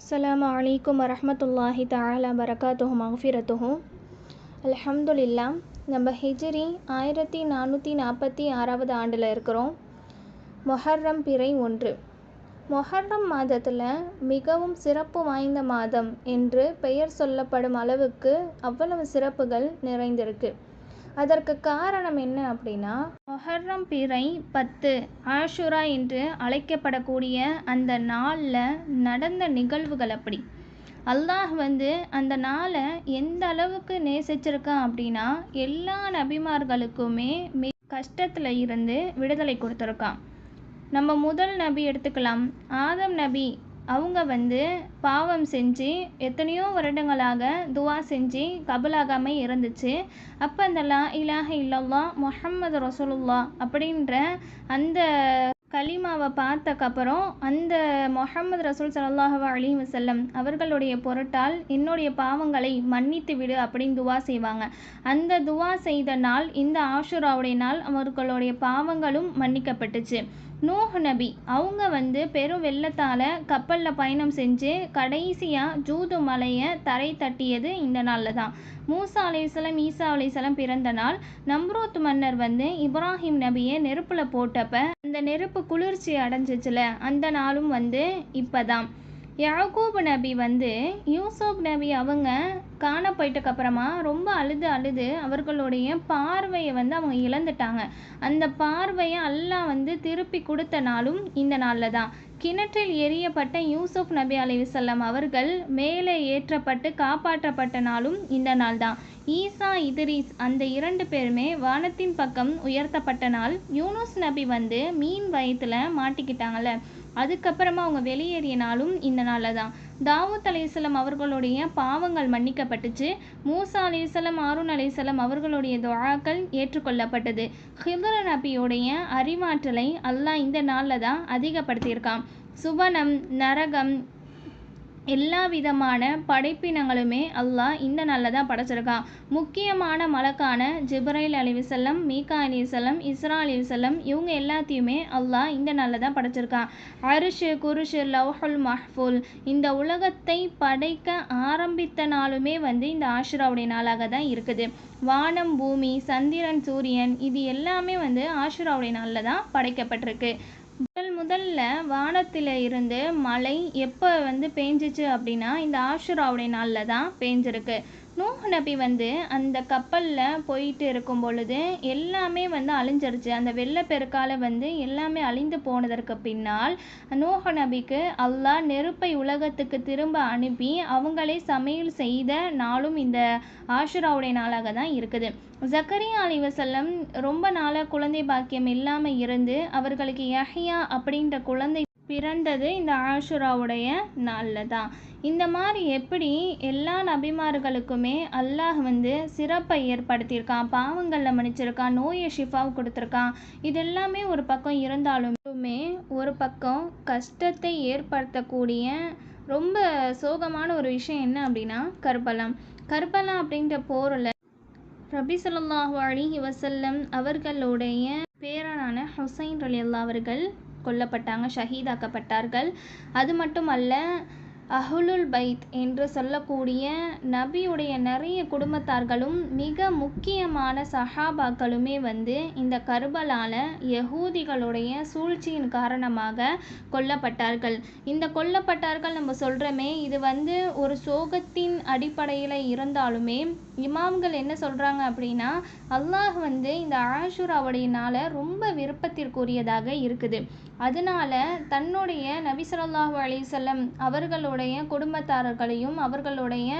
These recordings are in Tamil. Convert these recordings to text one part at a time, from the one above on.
அஸ்ஸலாமு அலைக்கும் வரஹ்மத்துல்லாஹி தஆலா பரகாத்துஹு மஃபிரத்துஹு. அல்ஹம்துலில்லா நம்ம ஹிஜ்ரி ஆயிரத்தி நானூற்றி நாற்பத்தி ஆறாவது ஆண்டில் இருக்கிறோம். மொஹர்ரம் பிறை ஒன்று. மொஹர்ரம் மாதத்தில் மிகவும் சிறப்பு வாய்ந்த மாதம் என்று பெயர் சொல்லப்படும் அளவுக்கு அவ்வளவு சிறப்புகள் நிறைந்திருக்கு. அதற்கு காரணம் என்ன அப்படின்னா மொஹர்ரம் பிறை பத்து ஆஷுரா என்று அழைக்கப்படக்கூடிய அந்த நாளில் நடந்த நிகழ்வுகள் அப்படி. அல்லாஹ் வந்து அந்த நாளை எந்த அளவுக்கு நேசிச்சிருக்கான் அப்படின்னா எல்லா நபிமார்களுக்குமே மி கஷ்டத்தில் இருந்து விடுதலை கொடுத்துருக்கான். நம்ம முதல் நபி எடுத்துக்கலாம். ஆதம் நபி அவங்க வந்து பாவம் செஞ்சு எத்தனையோ வருடங்களாக துவா செஞ்சு கபலாகாமல் இருந்துச்சு அப்போ அந்த லா இலாஹ இல்லல்லா முஹம்மது ரசூலுல்லா அப்படின்ற அந்த கலிமாவை பார்த்தக்கப்புறம் அந்த முஹம்மது ரசூல் சல்லாஹு அலி வசல்லம் அவர்களுடைய பொருட்டால் என்னுடைய பாவங்களை மன்னித்து விடு அப்படின்னு துவா செய்வாங்க. அந்த துவா செய்த நாள் இந்த ஆஷுராவுடைய நாள் அவர்களுடைய பாவங்களும் மன்னிக்கப்பட்டுச்சு. நூஹ் நபி அவங்க வந்து பெரும் வெள்ளத்தால் கப்பலில் பயணம் செஞ்சு கடைசியாக ஜூது மலையை தரை தட்டியது இந்த நாளில் தான். மூசா அலைசலம் ஈசா அலைசலம் பிறந்த நாள். நம்ரூத் மன்னர் வந்து இப்ராஹிம் நபியை நெருப்பில் போட்டப்ப அந்த நெருப்பு குளிர்ச்சி அடைஞ்சிச்சுல அந்த நாளும் வந்து இப்போ தான் யாக்கூப் நபி வந்து யூசுப் நபி அவங்க காண போயிட்டக்கப்புறமா ரொம்ப அழுது அழுது அவர்களுடைய பார்வையை வந்து அவங்க இழந்துட்டாங்க. அந்த பார்வையை அல்லாஹ் வந்து திருப்பி கொடுத்த நாளும் இந்த நாளில் தான். கிணற்றில் எரியப்பட்ட யூசுப் நபி அலைவிசல்லாம் அவர்கள் மேலே ஏற்றப்பட்டு காப்பாற்றப்பட்ட நாளும் இந்த நாள் தான். ஈசா இதிரிஸ் அந்த இரண்டு பேருமே வானத்தின் பக்கம் உயர்த்தப்பட்ட நாள். யூனுஸ் நபி வந்து மீன் வயத்தில் மாட்டிக்கிட்டாங்கல்ல. அதுக்கப்புறமா அவங்க வெளியேறிய நாளும் இந்த நாளில் தான் தாவூத் அலையம் அவர்களுடைய பாவங்கள் மன்னிக்கப்பட்டுச்சு. மூசா அலையம் ஆருன் அலையம் அவர்களுடைய துவாக்கள் ஏற்றுக்கொள்ளப்பட்டது. ஹிதர நபியோடைய அறிவாற்றலை அல்லாஹ் இந்த நாளில் தான் அதிகப்படுத்தியிருக்கான். சுவனம் நரகம் எல்லா விதமான படைப்பினங்களுமே அல்லாஹ் இந்த நாளில் தான் படைச்சிருக்கான் முக்கியமான மலக்கான ஜிப்ரைல் அலிவிசல்லம் மீகா அலிவிசல்லம் இஸ்ரா அலிவிசல்லம் இவங்க எல்லாத்தையுமே அல்லாஹ் இந்த நாளில் தான் படைச்சிருக்கான் அரிஷு குருஷு லவ்ஹுல் மஹ்ஃபுல் இந்த உலகத்தை படைக்க ஆரம்பித்த நாளுமே வந்து இந்த ஆஷுராவுடைய நாளாக தான் இருக்குது. வானம் பூமி சந்திரன் சூரியன் இது எல்லாமே வந்து ஆஷுராவுடைய நாளில் தான் படைக்கப்பட்டிருக்கு. முதல் முதல்ல வானத்தில் இருந்து மழை எப்போ வந்து பேஞ்சிச்சு அப்படின்னா இந்த ஆஷுராவுடைய நாளில் தான் பேஞ்சிருக்கு. நூஹ் நபி வந்து அந்த கப்பலில் போயிட்டு இருக்கும் பொழுது எல்லாமே வந்து அழிஞ்சிருச்சு. அந்த வெள்ளப்பெருக்கால வந்து எல்லாமே அழிந்து போனதற்கு பின்னால் நூஹ் நபிக்கு அல்லாஹ் நெருப்பை உலகத்துக்கு திரும்ப அனுப்பி அவங்களே சமையல் செய்த நாளும் இந்த ஆஷுராவுடைய நாளாக தான் இருக்குது. ஜக்கரியா அலி வசல்லம் ரொம்ப நாளாக குழந்தை பாக்கியம் இல்லாமல் இருந்து அவர்களுக்கு யஹியா அப்படின்ற குழந்தை பிறந்தது இந்த ஆஷுராவுடைய நாளில் தான் இந்த மாதிரி எப்படி எல்லா நபிமார்களுக்குமே அல்லாஹ் வந்து சிறப்பை ஏற்படுத்தியிருக்கான் பாவங்களில் மன்னிச்சிருக்கான் நோயை ஷிஃபாவை கொடுத்துருக்கான். இது எல்லாமே ஒரு பக்கம் இருந்தாலுமே ஒரு பக்கம் கஷ்டத்தை ஏற்படுத்தக்கூடிய ரொம்ப சோகமான ஒரு விஷயம் என்ன அப்படின்னா கர்பலாம் கர்பலா அப்படின்ற போரில் ரபி சொல்லாஹு அலிஹி வசல்லம் அவர்களுடைய பேரனான ஹுசைன் அலி அல்லா அவர்கள் கொல்லப்பட்டாங்க ஷஹீதாக்கப்பட்டார்கள். அது மட்டுமல்ல அஹுலுல் பைத் என்று சொல்லக்கூடிய நபியுடைய நிறைய குடும்பத்தார்களும் மிக முக்கியமான சஹாபாக்களுமே வந்து இந்த கர்பலால யகூதிகளுடைய சூழ்ச்சியின் காரணமாக கொல்லப்பட்டார்கள். இந்த கொல்லப்பட்டார்கள் நம்ம சொல்கிறோமே இது வந்து ஒரு சோகத்தின் அடிப்படையில் இருந்தாலுமே இமாம்கள் என்ன சொல்கிறாங்க அப்படின்னா அல்லாஹ் வந்து இந்த ஆஷுராவுடைய நாளை ரொம்ப விருப்பத்திற்குரியதாக இருக்குது. அதனால தன்னுடைய நபி சொல்லாஹு அலிசல்லம் அவர்களுடைய குடும்பத்தாரர்களையும் அவர்களுடைய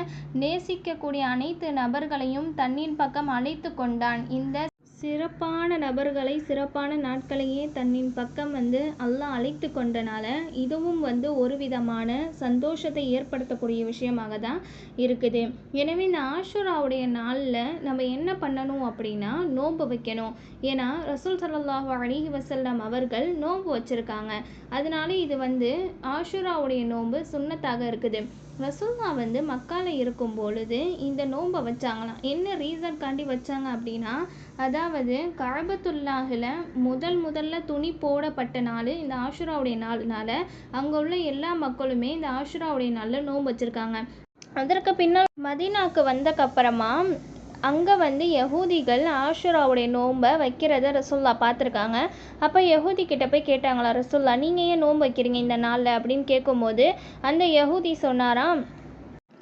நேசிக்கக்கூடிய அனைத்து நபர்களையும் தன்னின் பக்கம் அழைத்து கொண்டான். இந்த சிறப்பான நபர்களை சிறப்பான நாட்களையே தன்னின் பக்கம் வந்து அல்லாஹ் அழைத்து கொண்டனால இதுவும் வந்து ஒரு விதமான சந்தோஷத்தை ஏற்படுத்தக்கூடிய விஷயமாக தான் இருக்குது. எனவே இந்த ஆஷுராவுடைய நாளில் நம்ம என்ன பண்ணணும் அப்படின்னா நோன்பு வைக்கணும். ஏன்னா ரசூல் சல்லாஹூ அலிஹி வசல்லாம் அவர்கள் நோன்பு வச்சுருக்காங்க. அதனால இது வந்து ஆஷுராவுடைய நோன்பு சுண்ணத்தாக இருக்குது. ரசூல்லா வந்து மக்கால இருக்கும் பொழுது இந்த நோன்பை வச்சாங்களாம். என்ன ரீசன்காண்டி வச்சாங்க அப்படின்னா அதாவது அதாவது முதல் முதல்ல துணி போடப்பட்ட நாள் இந்த ஆஷுராவுடைய நாள்னால அங்கே உள்ள எல்லா மக்களுமே இந்த ஆஷுராவுடைய நாளில் நோன்பு வச்சுருக்காங்க. அதற்கு பின்னால் மதீனாவுக்கு வந்தக்கப்புறமா அங்கே வந்து யகூதிகள் ஆஷுராவுடைய நோன்பை வைக்கிறத ரசுல்லா பார்த்துருக்காங்க. அப்போ யகூதி கிட்ட போய் கேட்டாங்களா ரசுல்லா நீங்கள் ஏன் நோன்பு வைக்கிறீங்க இந்த நாளில்? அப்படின்னு கேட்கும்போது அந்த யகூதி சொன்னாராம்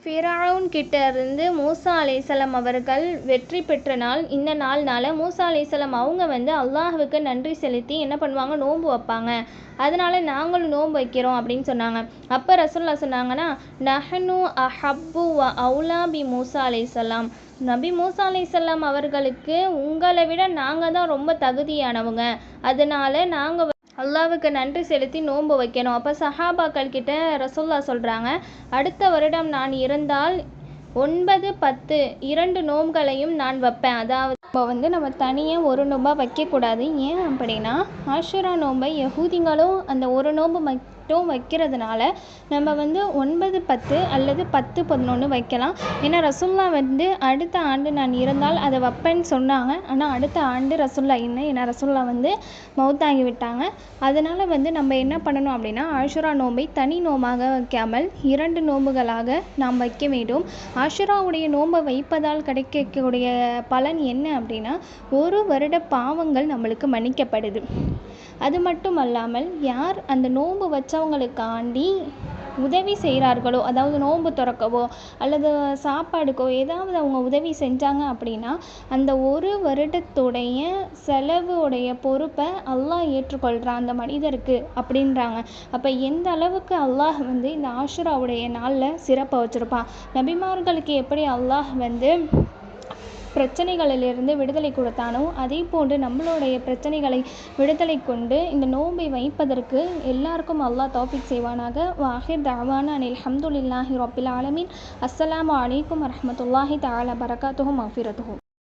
ஃபிரௌன் கிட்ட இருந்து மூசா அலைசலம் அவர்கள் வெற்றி பெற்ற நாள் இந்த நாள்னால மூசா அலைசலம் அவங்க வந்து அல்லாஹுவுக்கு நன்றி செலுத்தி என்ன பண்ணுவாங்க? நோன்பு வைப்பாங்க. அதனால நாங்களும் நோன்பு வைக்கிறோம் அப்படின்னு சொன்னாங்க. அப்போ ரசோல்லா சொன்னாங்கன்னா நஹனு அஹப்பு வ அவுலா பி மூசா அலைசலாம் நபி மூசா அலைசல்லாம் அவர்களுக்கு உங்களை விட நாங்கள் தான் ரொம்ப தகுதியானவங்க. அதனால நாங்கள் அல்லாவுக்கு நன்றி செலுத்தி நோன்பு வைக்கணும். அப்போ சஹாபாக்கள் கிட்ட ரசோல்லா சொல்கிறாங்க அடுத்த வருடம் நான் இருந்தால் ஒன்பது பத்து இரண்டு நோம்களையும் நான் வைப்பேன். அதாவது இப்போ வந்து நம்ம தனியாக ஒரு நோம்பாக வைக்கக்கூடாது. ஏன் அப்படின்னா ஆஷுரா நோன்பை யகூதிங்களும் அந்த ஒரு நோன்பு மட்டும் வைக்கிறதுனால நம்ம வந்து ஒன்பது பத்து அல்லது பத்து பதினொன்று வைக்கலாம். ஏன்னா ரசுல்லா வந்து அடுத்த ஆண்டு நான் இருந்தால் அதை வைப்பேன்னு சொன்னாங்க. ஆனால் அடுத்த ஆண்டு ரசுல்லா இல்லை. ஏன்னா ரசுல்லா வந்து மௌத்தாகி விட்டாங்க. அதனால் வந்து நம்ம என்ன பண்ணணும் அப்படின்னா ஆஷுரா நோன்பை தனி நோம்பாக வைக்காமல் இரண்டு நோன்புகளாக நாம் வைக்க வேண்டும். ஆஷுராவுடைய நோன்பை வைப்பதால் கிடைக்கக்கூடிய பலன் என்ன அப்படின்னா ஒரு வருட பாவங்கள் நம்மளுக்கு மன்னிக்கப்படுது. அது மட்டும் அல்லாமல் யார் அந்த நோன்பு வச்சவங்களுக்காண்டி உதவி செய்கிறார்களோ அதாவது நோன்பு திறக்கவோ அல்லது சாப்பாடுக்கோ ஏதாவது அவங்க உதவி செஞ்சாங்க அப்படின்னா அந்த ஒரு வருடத்துடைய செலவுடைய பொறுப்பை அல்லாஹ் ஏற்றுக்கொள்கிறான் அந்த மனிதருக்கு அப்படின்றாங்க. அப்போ எந்த அளவுக்கு அல்லாஹ் வந்து இந்த ஆஷுராவுடைய நாளில் சிறப்பை வச்சுருப்பான்? நபிமார்களுக்கு எப்படி அல்லாஹ் வந்து பிரச்சனைகளிலிருந்து விடுதலை கொடுத்தானோ அதே போன்று நம்மளுடைய பிரச்சனைகளை விடுதலை கொண்டு இந்த நோன்பை வைப்பதற்கு எல்லாருக்கும் அல்லாஹ் தௌஃபிக் செய்வானாக. வாஹிர் தாவான அனில் அஹமதுல்லாஹி ரொப்பில் ஆலமின். அஸ்ஸலாமு அலைக்கும் வரமத்துல்லாஹி தாலா பரகாத்துஹும் மஃபிரத்துஹும்